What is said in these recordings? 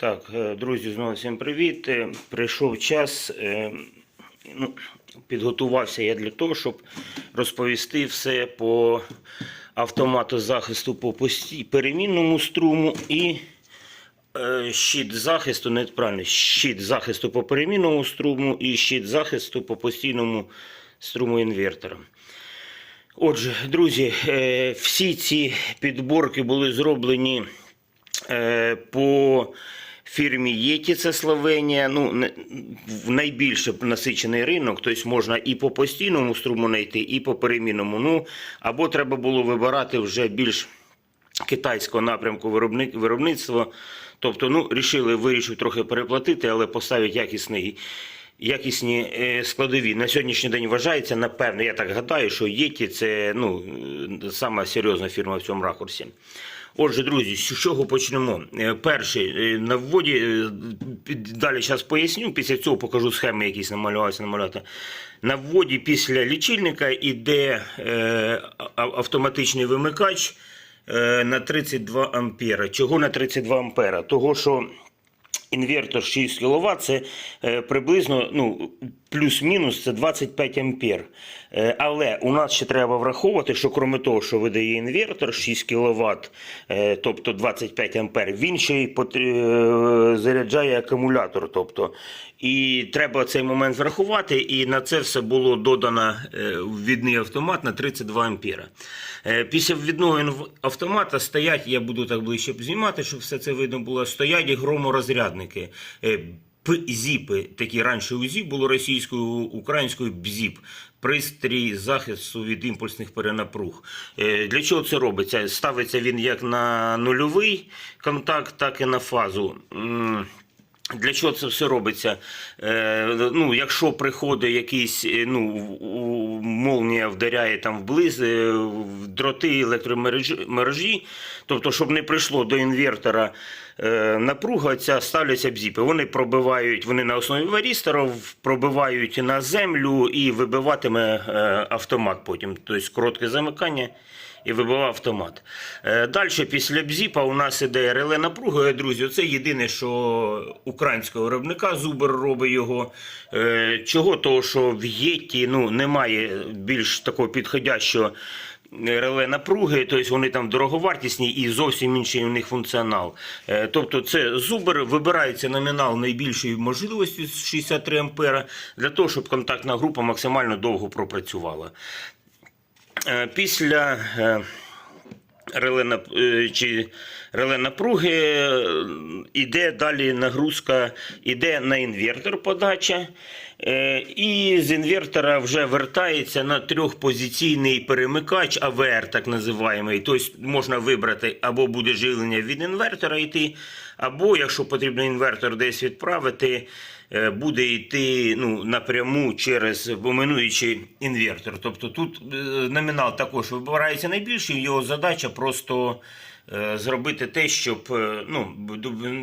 Так, е, друзі, знову всім привіт. Е, Прийшов час. е, Ну, підготувався я для того, щоб розповісти все по автомату захисту по перемінному струму і щит захисту, не правильно, щит захисту по перемінному струму і щит захисту по постійному струму інвертора. Отже, друзі, всі ці підборки були зроблені по фірмі Єті, це Словенія. Ну, найбільше насичений ринок, тобто можна і по постійному струму знайти, і по перемінному. Ну, або треба було вибирати вже більш китайського напрямку виробництва. Тобто, ну, рішили, вирішив трохи переплатити, але поставити якісний. Якісні е, складові на сьогоднішній день вважається, напевно, я так гадаю, що Єті це ну, сама серйозна фірма в цьому ракурсі. Отже, друзі, з чого почнемо? Е, Перший е, на вводі, е, далі зараз поясню, після цього покажу схеми, якісь намалювався намалювати. На вводі після лічильника йде автоматичний вимикач на 32 ампера. Чого на 32 ампера? Того, що інвертор 6 кВт це приблизно ну, плюс-мінус це 25 ампер. Е, але у нас ще треба враховувати, що крім того, що видає інвертор 6 кВт, е, тобто 25 ампер, він ще й е, заряджає акумулятор. Тобто, і треба цей момент врахувати, і на це все було додано ввідний автомат на 32 ампера. Після ввідного автомата стоять, я буду так ближче знімати, щоб все це видно було, стоять громорозрядники. ПЗІПи, такі раніше УЗІП було російською, українською БЗІП. Пристрій захисту від імпульсних перенапруг. Е, Для чого це робиться? Ставиться він як на нульовий контакт, так і на фазу. Для чого це все робиться? Е, ну, якщо приходить якийсь, е, ну, молнія вдаряє там вблизь, е, в дроти електромережі, мережі, тобто, щоб не прийшло до інвертора напруга, ця ставляться бзіпи. Вони пробивають, вони на основі варісторів пробивають на землю і вибиватиме е, автомат потім. Тобто коротке замикання і вибивав автомат. Е, Далі, після бзіпа, у нас іде реле напруги. Друзі, це єдине, що українського виробника Зубер робить його. Е, Чого? Того, що в Єті ну, немає більш такого підходящого. Реле напруги, тобто вони там дороговартісні і зовсім інший у них функціонал. Е, Тобто це зубер, вибирається номінал найбільшої можливості з 63 ампера для того, щоб контактна група максимально довго пропрацювала. Е, Після е, реле, е, чи реле напруги іде далі нагрузка, іде на інвертор подача. е, І з інвертора вже вертається на трьохпозиційний перемикач, АВР так називаємо. Тобто можна вибрати або буде живлення від інвертора йти, або, якщо потрібно інвертор десь відправити, буде йти ну, напряму через поминуючий інвертор. Тобто тут е, номінал також вибирається найбільший, його задача просто е, зробити те, щоб е, ну,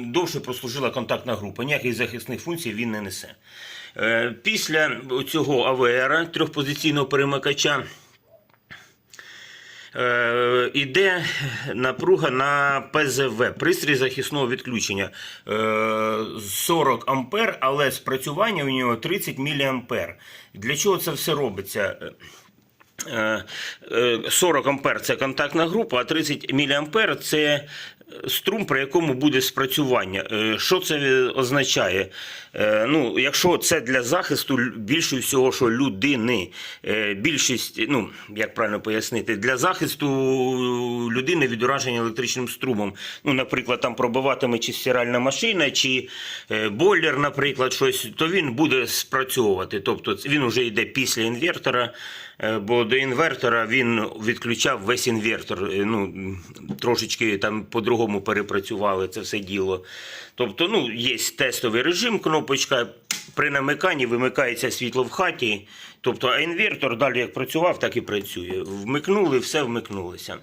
довше прослужила контактна група. Ніяких захисних функцій він не несе. Е, Після цього АВР трьохпозиційного перемикача Е, Іде напруга на ПЗВ, пристрій захисного відключення. Е, 40 ампер, але спрацювання у нього 30 мА. Для чого це все робиться? Е, е, 40 ампер це контактна група, а 30 мА це струм, при якому буде спрацювання. Е, Що це означає? Е, Ну, якщо це для захисту більше всього, що людини, е, більшість, ну як правильно пояснити, для захисту людини від ураження електричним струмом. Ну, наприклад, там пробиватиме чи стиральна машина, чи бойлер, наприклад, щось, то він буде спрацьовувати. Тобто він вже йде після інвертора. Бо до інвертора він відключав весь інвертор. Ну, трошечки там по-другому перепрацювали це все діло. Тобто, ну, є тестовий режим, кнопочка. При намиканні вимикається світло в хаті. Тобто, а інвертор далі як працював, так і працює. Вмикнули, все вмикнулося.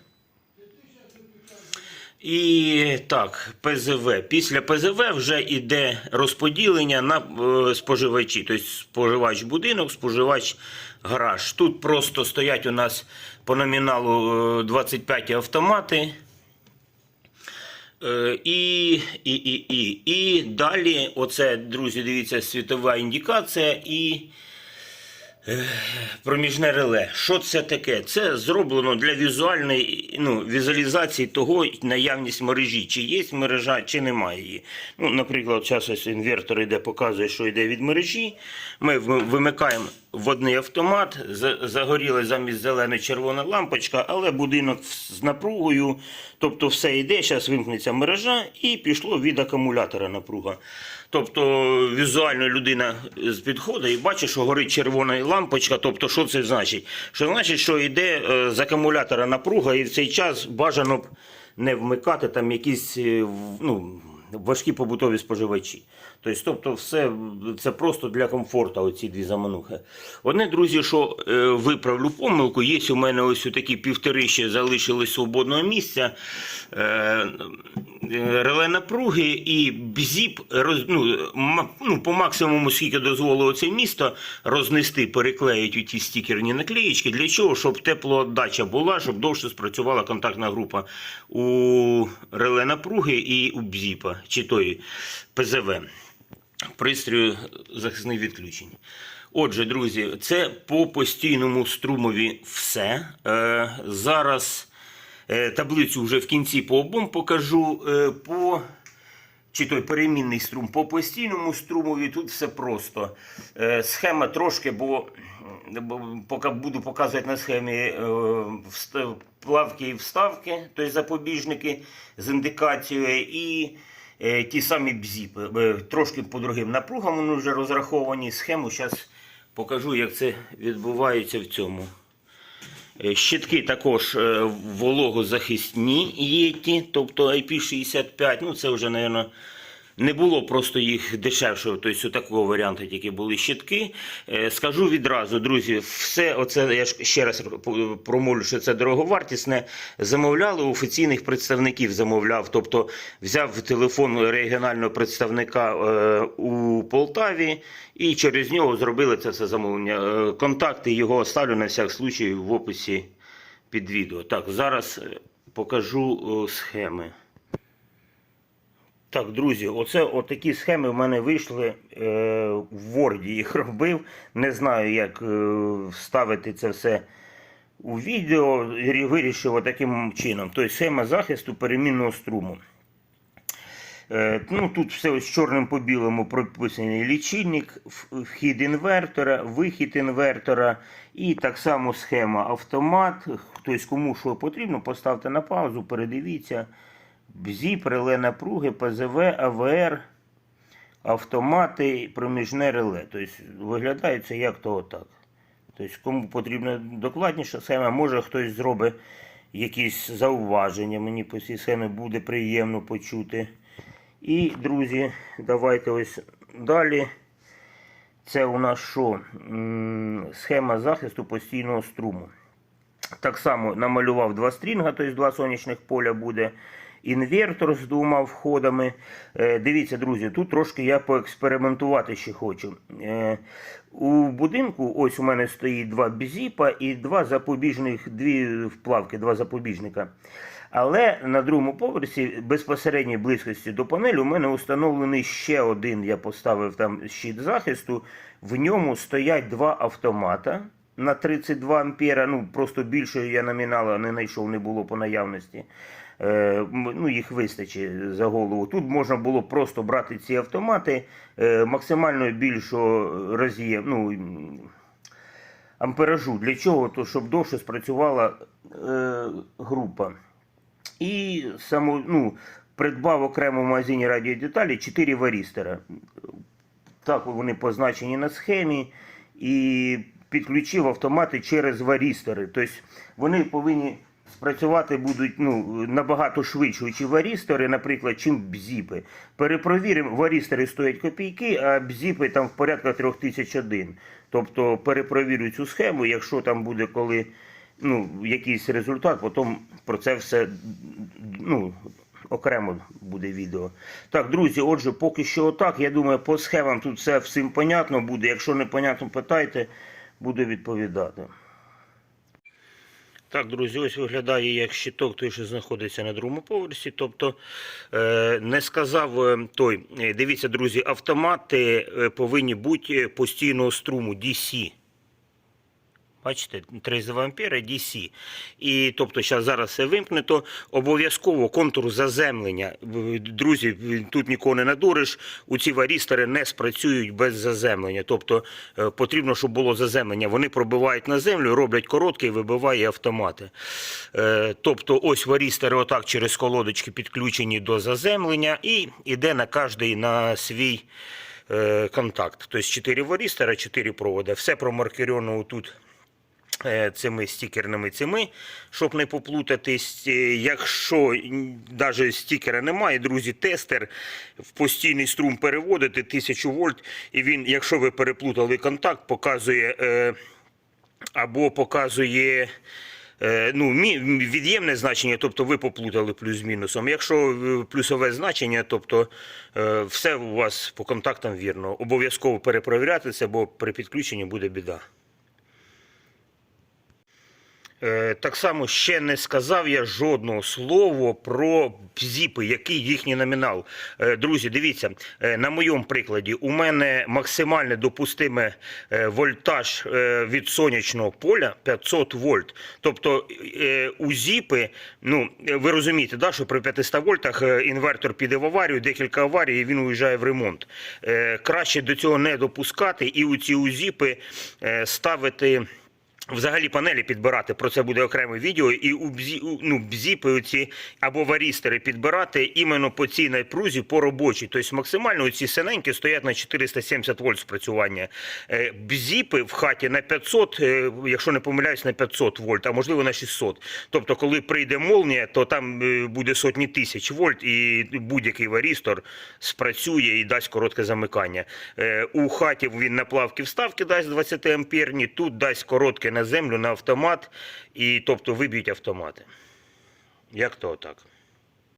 І так, ПЗВ. Після ПЗВ вже йде розподілення на е, споживачі. Тобто споживач будинок, споживач гараж. Тут просто стоять у нас по номіналу е, 25 автомати. Е, І, і, і, і, і далі, оце, друзі, дивіться, світова індикація і е, проміжне реле. Що це таке? Це зроблено для візуальної ну, візуалізації того наявність мережі, чи є мережа, чи немає її. Ну, наприклад, зараз інвертор йде, показує, що йде від мережі. Ми вимикаємо водний автомат, загоріла замість зелена червона лампочка, але будинок з напругою, тобто все йде, зараз вимкнеться мережа і пішло від акумулятора напруга. Тобто візуально людина з підходить і бачить, що горить червона лампочка. Тобто, що це значить? Що значить, що йде е, з акумулятора напруга, і в цей час бажано б не вмикати там якісь е, ну, важкі побутові споживачі. Тобто, тобто все це просто для комфорту, оці дві заманухи. Одне, друзі, що е, виправлю помилку, є у мене ось такі півтори ще залишилось свободного місця. Е, реле напруги і бзіп роз, ну, ну, по максимуму, скільки дозволило це місто, рознести, переклеїть у ті стікерні наклеїчки. Для чого? Щоб теплоотдача була, щоб довше спрацювала контактна група у реле напруги і у бзіпа, чи той ПЗВ пристрою захисних відключень. Отже, друзі, це по постійному струмові все. Е, зараз е, таблицю вже в кінці по обом покажу. Е, по чи той перемінний струм по постійному струмові тут все просто. Е, схема трошки, бо, поки буду показувати на схемі е, плавки і вставки, тобто запобіжники з індикацією, і е, ті самі бзіпи. Е, трошки по другим напругам вони вже розраховані. Схему зараз покажу, як це відбувається в цьому. Е, Щитки також вологозахисні є ті, тобто IP65. Ну, це вже, мабуть, не було просто їх дешевшого, тобто такого варіанту тільки були щитки. Е, Скажу відразу, друзі, все оце, я ще раз промовлю, що це дороговартісне. Замовляли офіційних представників, замовляв. Тобто взяв телефон регіонального представника е, у Полтаві і через нього зробили це все замовлення. Е, Контакти його оставлю на всяк случай в описі під відео. Так, зараз покажу схеми. Так, друзі, оце отакі схеми в мене вийшли. Е, в Word їх робив. Не знаю, як е, вставити це все у відео. Вирішив таким чином. Тобто схема захисту перемінного струму. Е, ну, тут все ось чорним по білому прописаний лічильник, вхід інвертора, вихід інвертора і так само схема автомат. Хтось кому що потрібно, поставте на паузу, передивіться. БЗІП, реле напруги, ПЗВ, АВР, автомати, проміжне реле. Тобто виглядає це як то отак. Тобто, кому потрібна докладніша схема, може хтось зробить якісь зауваження. Мені по цій схемі буде приємно почути. І, друзі, давайте ось далі. Це у нас що? Схема захисту постійного струму. Так само намалював два стрінга, тобто два сонячних поля буде. Інвертор з двома входами. Е, Дивіться, друзі, тут трошки я поекспериментувати ще хочу. Е, У будинку ось у мене стоїть два бзіпа і два запобіжних, дві вплавки, два запобіжника. Але на другому поверсі безпосередній близькості до панелі у мене установлений ще один. Я поставив там щит захисту. В ньому стоять два автомата на 32 ампера. Ну просто більшої я номінала не знайшов, не було по наявності. Е, ну, їх вистачить за голову. Тут можна було просто брати ці автомати е, максимально більшого роз'єм, ну, амперажу. Для чого? То, щоб довше спрацювала е, група. І само, ну, придбав окремо в магазині радіодеталі 4 варістера. Так вони позначені на схемі. І підключив автомати через варістери. Тобто вони повинні спрацювати будуть ну, набагато швидше, ці варістери, наприклад, чим бзіпи. Перепровіримо, варістери стоять копійки, а бзіпи там в порядку 3001. Тобто перепровірю цю схему, якщо там буде коли ну, якийсь результат, потім про це все ну, окремо буде відео. Так, друзі, отже, поки що отак. Я думаю, по схемам тут все всім понятно буде. Якщо не понятно, питайте, буду відповідати. Так, друзі, ось виглядає як щиток той, що знаходиться на другому поверсі. Тобто е, не сказав е, той. е, Дивіться, друзі, автомати повинні бути постійного струму DC. Бачите, 32 ампера DC. І тобто, зараз зараз все вимкнуто. Обов'язково контур заземлення. Друзі, тут нікого не надуриш. У ці варістери не спрацюють без заземлення. Тобто е, потрібно, щоб було заземлення. Вони пробивають на землю, роблять коротке і вибиває автомати. Е, Тобто, ось варістери отак через колодочки підключені до заземлення і йде на кожний на свій е, контакт. Тобто 4 варістера, 4 проводи. Все промаркерено тут цими стікерними цими, щоб не поплутатись. Е, Якщо навіть стікера немає, друзі, тестер в постійний струм переводити 1000 вольт, і він, якщо ви переплутали контакт, показує е, або показує. е, Ну, від'ємне значення, тобто ви поплутали плюс-мінусом. Якщо е, плюсове значення, тобто е, все у вас по контактам вірно. Обов'язково перепровіряти це, бо при підключенні буде біда. Е, Так само ще не сказав я жодного слова про зіпи, який їхній номінал. Е, Друзі, дивіться, е, на моєму прикладі у мене максимально допустиме вольтаж від сонячного поля 500 вольт. Тобто у зіпи, ну ви розумієте, да, що при 500 вольтах інвертор піде в аварію, декілька аварій, і він уїжджає в ремонт. Краще до цього не допускати і у ці узіпи ставити. Взагалі панелі підбирати, про це буде окреме відео, і у бзі, ну, бзіпи оці або варістери підбирати іменно по цій напрузі по робочій. Тобто максимально ці синенькі стоять на 470 вольт спрацювання. Е, Бзіпи в хаті на 500, е, якщо не помиляюсь, на 500 вольт, а можливо на 600. Тобто, коли прийде молнія, то там е, буде сотні тисяч вольт, і будь-який варістор спрацює і дасть коротке замикання. Е, У хаті він на плавки вставки дасть 20 амперні, тут дасть коротке на землю, на автомат, і тобто виб'ють автомати. Як то так?